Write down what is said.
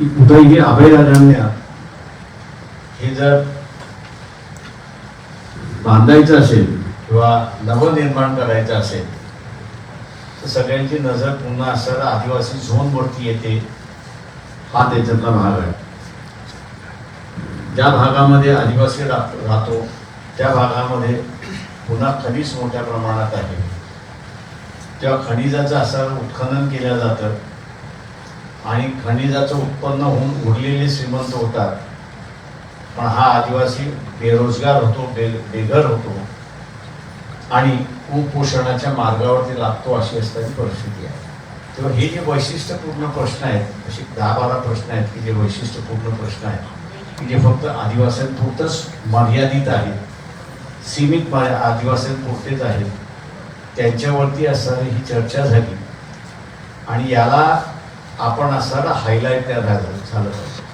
की कुठेही अभयारण्य हे जर बांधायचं असेल. किंवा नवनिर्माण करायचं असेल तर सगळ्यांची नजर पुन्हा असणारा आदिवासी झोनवरती येते. हा त्याच्यातला भाग आहे. ज्या भागामध्ये आदिवासी राह- राहतो त्या भागामध्ये पुन्हा खनिज मोठ्या प्रमाणात आहे. तेव्हा खनिजाचं असं उत्खनन केलं जातं आणि खनिजाचं उत्पन्न होऊन उरलेले श्रीमंत होतात. पण हा आदिवासी बेरोजगार होतो बे बेघर होतो. आणि कुपोषणाच्या मार्गावरती लागतो अशी असणारी परिस्थिती आहे. तेव्हा हे जे वैशिष्ट्यपूर्ण प्रश्न आहेत असे दहा बारा प्रश्न आहेत की जे वैशिष्ट्यपूर्ण प्रश्न आहेत की जे फक्त आदिवासींपुरतंच मर्यादित आहेत सीमित मा- आदिवासींपुरतेच आहेत त्यांच्यावरती असणारी ही चर्चा झाली. आणि याला आपण असायला हायलाईट झालं झालं.